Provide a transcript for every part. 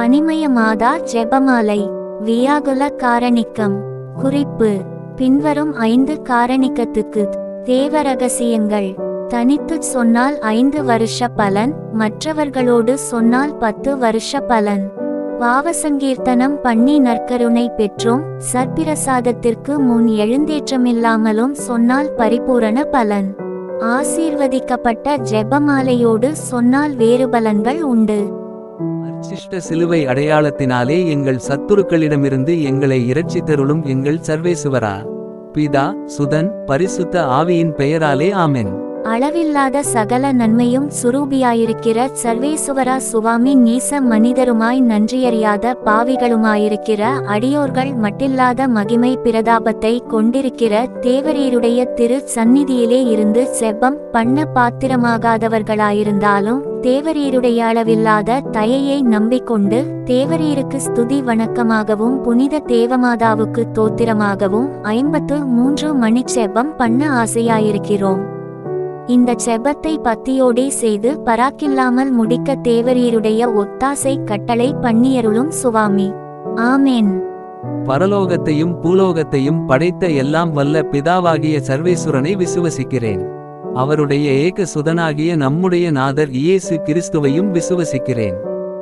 பனிமயமாதா ஜெபமாலை வியாகுல காரணிக்கம் குறிப்பு பின்வரும் ஐந்து காரணிக்கத்துக்கு தேவ ரகசியங்கள் தனித்துச் சொன்னால் ஐந்து வருஷ பலன் மற்றவர்களோடு சொன்னால் பத்து வருஷ பலன். பாவசங்கீர்த்தனம் பண்ணி நற்கருணை பெற்றும் சர்பிரசாதத்திற்கு முன் எழுந்தேற்றமில்லாமலும் சொன்னால் பரிபூரண பலன். ஆசீர்வதிக்கப்பட்ட ஜெபமாலையோடு சொன்னால் வேறு பலன்கள் உண்டு. சிஷ்ட சிலுவை அடையாளத்தினாலே எங்கள் சத்துருக்களிடமிருந்து எங்களை இரட்சித்தருளும் எங்கள் சர்வேசுவரா. பிதா சுதன் பரிசுத்த ஆவியின் பெயராலே ஆமென். அளவில்லாத சகல நன்மையும் சுரூபியாயிருக்கிற சர்வேசுவரா சுவாமி நீச மனிதருமாய் நன்றியறியாத பாவிகளுமாயிருக்கிற அடியோர்கள் மட்டில்லாத மகிமை பிரதாபத்தை கொண்டிருக்கிற தேவரீருடைய திரு சந்நிதியிலே இருந்து செவ்வம் பண்ண பாத்திரமாகாதவர்களாயிருந்தாலும் தேவரீருடைய அளவில்லாத தயையை நம்பிக்கொண்டு தேவரீருக்கு ஸ்துதி வணக்கமாகவும் புனித தேவமாதாவுக்கு தோத்திரமாகவும் ஐம்பத்து மூன்று மணிச் செவ்வம் பண்ண ஆசையாயிருக்கிறோம். இந்த செபத்தை பத்தியோடே செய்து பராக்கில்லாமல் முடிக்க தேவரீருடைய ஒத்தாசை கட்டளை பண்ணியருளும் சுவாமி. ஆமேன். பரலோகத்தையும் பூலோகத்தையும் படைத்த எல்லாம் வல்ல பிதாவாகிய சர்வேசுரனை விசுவசிக்கிறேன். அவருடைய ஏக சுதனாகிய நம்முடைய நாதர் இயேசு கிறிஸ்துவையும் விசுவசிக்கிறேன்.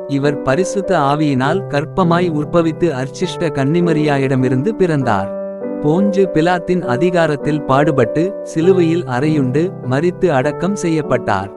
இவர் பரிசுத்த ஆவியினால் கற்பமாய் உற்பவித்து அர்ச்சிஷ்ட கன்னிமரியாயிடமிருந்து பிறந்தார். போஞ்சு பிலாத்தின் அதிகாரத்தில் பாடுபட்டு சிலுவையில் அறையுண்டு மரித்து அடக்கம் செய்யப்பட்டார்.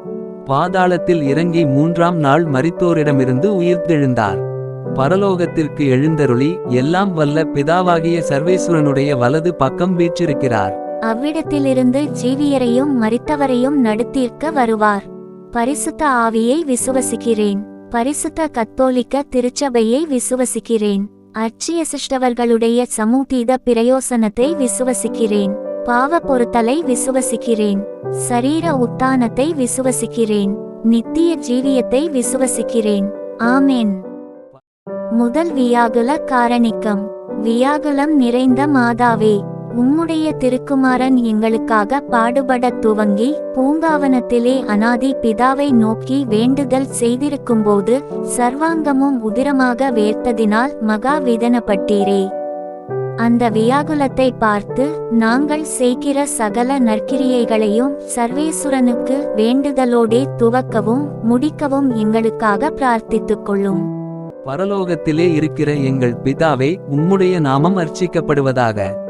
பாதாளத்தில் இறங்கி மூன்றாம் நாள் மரித்தோரிடமிருந்து உயிர்த்தெழுந்தார். பரலோகத்திற்கு எழுந்தருளி எல்லாம் வல்ல பிதாவாகிய சர்வேஸ்வரனுடைய வலது பக்கம் வீற்றிருக்கிறார். அவ்விடத்திலிருந்து ஜீவியரையும் மரித்தவரையும் நடுத்தீர்க்க வருவார். பரிசுத்த ஆவியை விசுவசிக்கிறேன். பரிசுத்த கத்தோலிக்க திருச்சபையை விசுவசிக்கிறேன். அர்ச்சியசிஷ்டவர்களுடைய சமூகீத பிரயோசனத்தை விசுவசிக்கிறேன். பாவ பொருத்தலை விசுவசிக்கிறேன். சரீர உத்தானத்தை விசுவசிக்கிறேன். நித்திய ஜீவியத்தை விசுவசிக்கிறேன். ஆமேன். முதல் வியாகுல காரணிக்கம். வியாகுலம் நிறைந்த மாதாவே. உம்முடைய திருக்குமாரன் எங்களுக்காக பாடுபடத் துவங்கி பூங்காவனத்திலே அனாதி பிதாவை நோக்கி வேண்டுதல் செய்திருக்கும்போது சர்வாங்கமும் உதிரமாக வேர்த்ததினால் மகா வேதனப்பட்டீரே. அந்த வியாகுலத்தை பார்த்து நாங்கள் செய்கிற சகல நற்கிரியைகளையும் சர்வேசுரனுக்கு வேண்டுதலோடே துவக்கவும் முடிக்கவும் எங்களுக்காக பிரார்த்தித்துக் கொள்ளும். பரலோகத்திலே இருக்கிற எங்கள் பிதாவே உம்முடைய நாமம் அர்ச்சிக்கப்படுவதாக.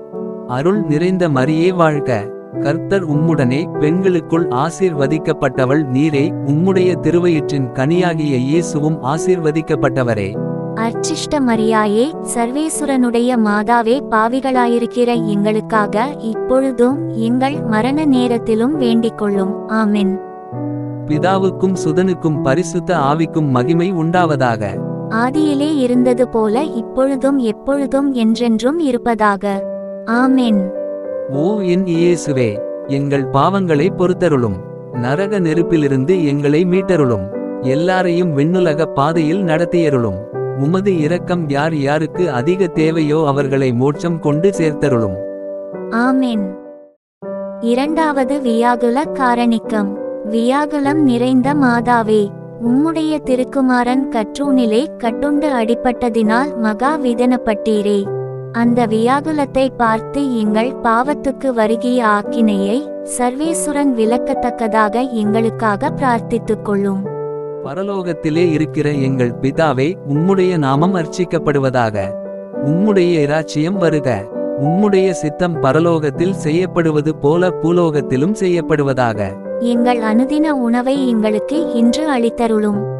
அருள் நிறைந்த மரியே வாழ்க. கர்த்தர் உம்முடனே பெண்களுக்குள் ஆசீர்வதிக்கப்பட்டவள் நீரே. உம்முடைய திருவயிற்றின் கனியாகிய இயேசுவும் ஆசீர்வதிக்கப்பட்டவரே. அர்ச்சிஷ்ட மரியாயே சர்வேசுரனுடைய மாதாவே பாவிகளாயிருக்கிற எங்களுக்காக இப்பொழுதும் எங்கள் மரண நேரத்திலும் வேண்டிக் கொள்ளும் ஆமென். பிதாவுக்கும் சுதனுக்கும் பரிசுத்த ஆவிக்கும் மகிமை உண்டாவதாக. ஆதியிலே இருந்தது போல இப்பொழுதும் எப்பொழுதும் என்றென்றும் இருப்பதாக. ஆமென். ஓ என் இயேசுவே எங்கள் பாவங்களை பொறுத்தருளும். நரக நெருப்பிலிருந்து எங்களை மீட்டருளும். எல்லாரையும் விண்ணுலக பாதையில் நடத்தியருளும். உமது இரக்கம் யார் யாருக்கு அதிக தேவையோ அவர்களை மோட்சம் கொண்டு சேர்த்தருளும். ஆமென். இரண்டாவது வியாகுல காரணிக்கம். வியாகுலம் நிறைந்த மாதாவே உம்முடைய திருக்குமாரன் கற்றூனிலே கட்டுண்டு அடிபட்டதினால் மகா விதனப்பட்டீரே. அந்த வியாகுலத்தை பார்த்து எங்கள் பாவத்துக்கு வருகிய ஆக்கினையை சர்வேசுரன் விலக்கத்தக்கதாக எங்களுக்காக பிரார்த்தித்துக் கொள்ளும். பரலோகத்திலே இருக்கிற எங்கள் பிதாவே உம்முடைய நாமம் அர்ச்சிக்கப்படுவதாக. உம்முடைய இராச்சியம் வருக. உம்முடைய சித்தம் பரலோகத்தில் செய்யப்படுவது போல பூலோகத்திலும் செய்யப்படுவதாக. எங்கள் அனுதின உணவை எங்களுக்கு இன்று அளித்தருளும்.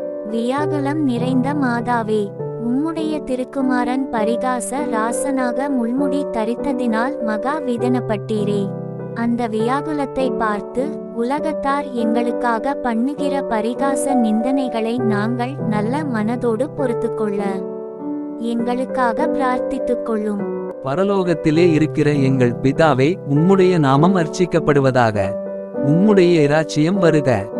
வியாகுலம் நிறைந்த மாதாவே உம்முடைய திருக்குமாரன் பரிகாச ராசனாக முள்முடி தரித்ததினால் மகா விதனப்பட்டீரே. அந்த வியாகுலத்தை பார்த்து உலகத்தார் எங்களுக்காக பண்ணுகிற பரிகாச நிந்தனைகளை நாங்கள் நல்ல மனதோடு பொறுத்துக்கொள்ள எங்களுக்காக பிரார்த்தித்துக் கொள்ளும். பரலோகத்திலே இருக்கிற எங்கள் பிதாவே உம்முடைய நாமம் அர்ச்சிக்கப்படுவதாக உம்முடைய இராச்சியம் வருக.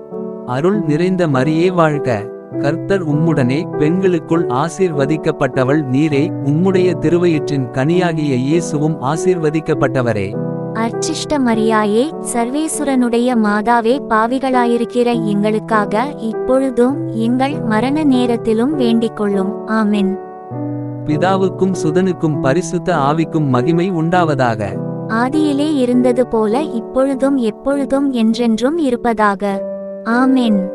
அருள் நிறைந்த மரியே வாழ்க. கர்த்தர் உம்முடனே பெண்களுக்குள் ஆசீர்வதிக்கப்பட்டவள் நீரே. உம்முடைய திருவயிற்றின் கனியாகிய இயேசுவும் ஆசீர்வதிக்கப்பட்டவரே. அர்ச்சிஷ்ட மரியாயே சர்வேசுரனுடைய மாதாவே பாவிகளாயிருக்கிற எங்களுக்காக இப்பொழுதும் எங்கள் மரண நேரத்திலும் வேண்டிக்கொள்ளும். ஆமென். பிதாவுக்கும் சுதனுக்கும் பரிசுத்த ஆவிக்கும் மகிமை உண்டாவதாக. ஆதியிலே இருந்தது போல இப்பொழுதும் எப்பொழுதும் என்றென்றும் இருப்பதாக. ஆமென்.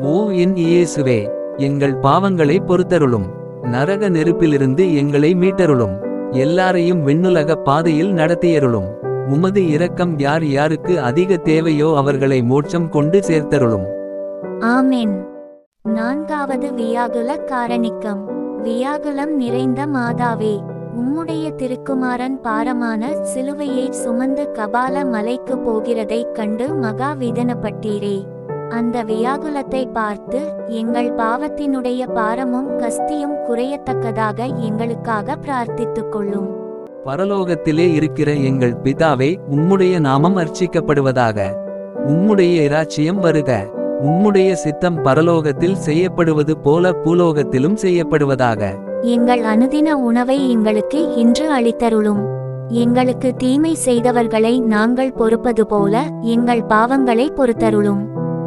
ஓ என் இயேசுவே எங்கள் பாவங்களை பொறுத்தருளும். நரக நெருப்பிலிருந்து எங்களை மீட்டருளும். எல்லாரையும் விண்ணுலக பாதையில் நடத்தியருளும். உமது இரக்கம் யார் யாருக்கு அதிக தேவையோ அவர்களை மோட்சம் கொண்டு சேர்த்தருளும். ஆமென். நான்காவது வியாகுல காரணிக்கம். வியாகுலம் நிறைந்த மாதாவே உம்முடைய திருக்குமாரன் பாரமான சிலுவையை சுமந்து கபால மலைக்கு போகிறதைக் கண்டு மகா வேதனப்பட்டீரே. அந்த வியாகுலத்தை பார்த்து எங்கள் பாவத்தினுடைய பாரமும் கஸ்தியும் குறையத்தக்கதாக எங்களுக்காக பிரார்த்தித்துக் கொள்ளும். பரலோகத்திலே இருக்கிற எங்கள் பிதாவே உம்முடைய நாமம் அர்ச்சிக்கப்படுவதாக. உம்முடைய இராச்சியம் வருக. உம்முடைய சித்தம் பரலோகத்தில் செய்யப்படுவது போல பூலோகத்திலும் செய்யப்படுவதாக. எங்கள் அனுதின உணவை எங்களுக்கு இன்று அளித்தருளும். எங்களுக்கு தீமை செய்தவர்களை நாங்கள் பொறுப்பது போல எங்கள் பாவங்களை பொறுத்தருளும்.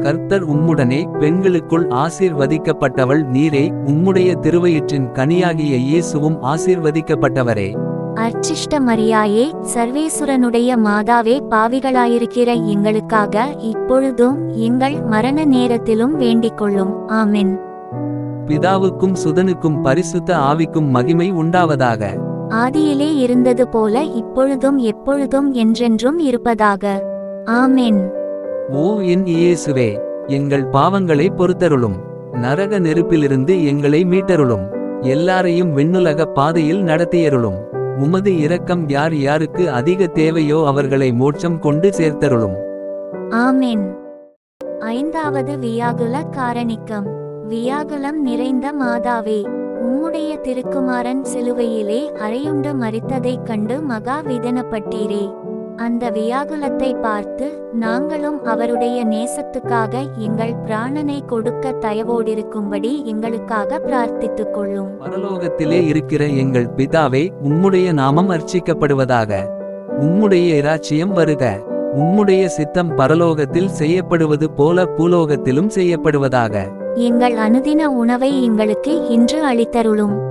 கர்த்தர் உம்முடனே பெண்களுக்குள் ஆசீர்வதிக்கப்பட்டவள் நீரே உம்முடைய திருவயிற்றின் கனியாகிய இயேசுவும் ஆசீர்வதிக்கப்பட்டவரே. அர்ச்சிஷ்ட மரியாயே சர்வேசுரனுடைய மாதாவே பாவிகளாயிருக்கிற எங்களுக்காக இப்பொழுதும் எங்கள் மரண நேரத்திலும் வேண்டிக்கொள்ளும். ஆமென். பிதாவுக்கும் சுதனுக்கும் பரிசுத்த ஆவிக்கும் மகிமை உண்டாவதாக. ஆதியிலே இருந்தது போல இப்பொழுதும் எப்பொழுதும் என்றென்றும் இருப்பதாக. ஆமென். ஓ என் இயேசுவே எங்கள் பாவங்களை பொறுத்தருளும். நரக நெருப்பிலிருந்து எங்களை மீட்டருளும். எல்லாரையும் விண்ணுலக பாதையில் நடத்தியருளும். உமது இரக்கம் யார் யாருக்கு அதிக தேவையோ அவர்களை மோட்சம் கொண்டு சேர்த்தருளும். ஆமென். ஐந்தாவது வியாகுல காரணிக்கம். வியாகுலம் நிறைந்த மாதாவே உம்முடைய திருக்குமாரன் சிலுவையிலே அறையுண்டு மரித்ததைக் கண்டு மகா விதனப்பட்டீரே. அந்த வியாகுலத்தை பார்த்து நாங்களும் அவருடைய நேசத்துக்காக எங்கள் பிராணனை கொடுக்க தயவோடிருக்கும்படி எங்களுக்காக பிரார்த்தித்துக் கொள்ளும் பரலோகத்திலே இருக்கிற எங்கள் பிதாவே உம்முடைய நாமம் அர்ச்சிக்கப்படுவதாக. உம்முடைய இராச்சியம் வருக. உம்முடைய சித்தம் பரலோகத்தில் செய்யப்படுவது போல பூலோகத்திலும் செய்யப்படுவதாக. எங்கள் அனுதின உணவை எங்களுக்கு இன்று அளித்தருளும்.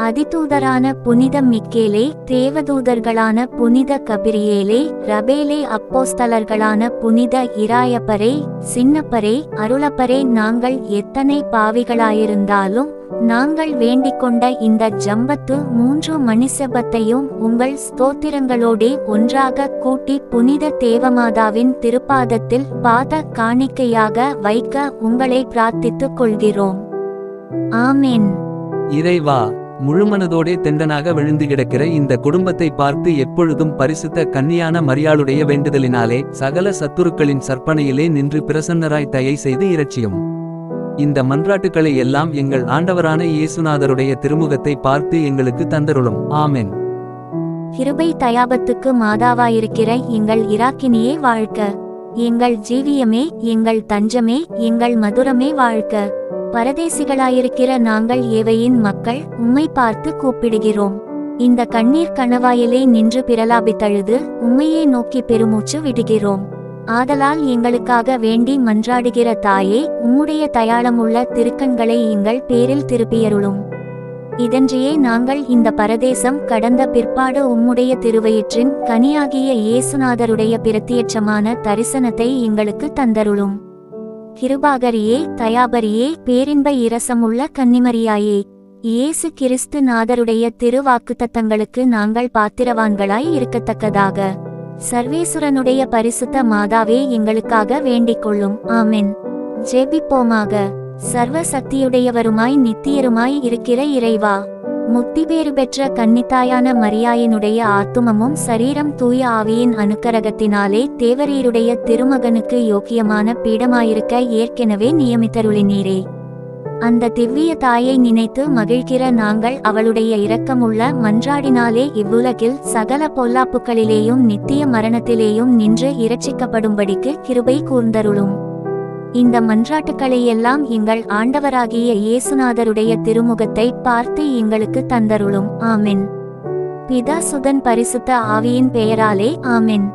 அதிதூதரான புனித மிக்கேலே தேவதூதர்களான புனித கபிரியேலே ரபேலே அப்போஸ்தலர்களான புனித இராயப்பரே சின்னப்பரே அருளப்பரே நாங்கள் எத்தனை பாவிகளாயிருந்தாலும் நாங்கள் வேண்டிக்கொண்ட இந்த ஜம்பத்து மூன்று மணிசபத்தையும் உங்கள் ஸ்தோத்திரங்களோடே ஒன்றாக கூட்டி புனித தேவமாதாவின் திருப்பாதத்தில் பாத காணிக்கையாக வைக்க உங்களை பிரார்த்தித்துக் கொள்கிறோம் ஆமேன். இறைவா முழுமனதோடே தெண்டனாக விழுந்து கிடக்கிற இந்த குடும்பத்தை பார்த்து எப்பொழுதும் பரிசுத்த கன்னியான மரியாளுடைய வேண்டுதலினாலே சகல சத்துருக்களின் சற்பனையிலே நின்று பிரசன்னராய் தயை செய்து இரட்சியும். இந்த மன்றாட்டுக்களை எல்லாம் எங்கள் ஆண்டவரான இயேசுநாதருடைய திருமுகத்தை பார்த்து எங்களுக்கு தந்தருளும். ஆமென். கிருபை தயாபத்துக்கு மாதாவாயிருக்கிற எங்கள் இராக்கினியே வாழ்க்க எங்கள் ஜீவியமே எங்கள் தஞ்சமே எங்கள் மதுரமே வாழ்க்க பரதேசிகளாயிருக்கிற நாங்கள் ஏவையின் மக்கள் உம்மை பார்த்து கூப்பிடுகிறோம். இந்த கண்ணீர் கணவாயிலே நின்று பிரலாபித்தழுது உம்மையே நோக்கி பெருமூச்சு விடுகிறோம். ஆதலால் எங்களுக்காக வேண்டி மன்றாடுகிற தாயே உம்முடைய தயாளமுள்ள திருக்கண்களை எங்கள் பேரில் திருப்பியருளும். இதன்றியே நாங்கள் இந்த பரதேசம் கடந்த பிற்பாடு உம்முடைய திருவயிற்றின் கனியாகிய இயேசுநாதருடைய பிரத்தியட்சமான தரிசனத்தை எங்களுக்கு தந்தருளும். கிருபாகரியே தயாபரியே பேரின்ப இரசமுள்ள கன்னிமரியாயே. இயேசு கிறிஸ்து நாதருடைய திருவாக்குத்தத்தங்களுக்கு நாங்கள் பாத்திரவான்களாய் இருக்கத்தக்கதாக. சர்வேசுரனுடைய பரிசுத்த மாதாவே எங்களுக்காக வேண்டிக் கொள்ளும். ஆமென். ஜெபிப்போமாக. சர்வ சக்தியுடையவருமாய் நித்தியருமாய் இருக்கிற இறைவா. முத்திபேறு பெற்ற கன்னித்தாயான மரியாயினுடைய ஆத்துமமும் சரீரம் தூய ஆவியின் அனுக்கரகத்தினாலே தேவரீருடைய திருமகனுக்கு யோக்கியமான பீடமாயிருக்க ஏற்கெனவே நியமித்தருளினீரே. அந்த திவ்விய தாயை நினைத்து மகிழ்கிற நாங்கள் அவளுடைய இரக்கமுள்ள மன்றாடினாலே இவ்வுலகில் சகல பொல்லாப்புகளிலேயும் நித்திய மரணத்திலேயும் நின்று இரட்சிக்கப்படும்படிக்கு கிருபை கூர்ந்தருளும். இந்த மன்றாட்டுக்களை எல்லாம் எங்கள் ஆண்டவராகிய இயேசுநாதருடைய திருமுகத்தை பார்த்து எங்களுக்கு தந்தருளும். ஆமென். பிதா சுதன் பரிசுத்த ஆவியின் பெயராலே ஆமென்.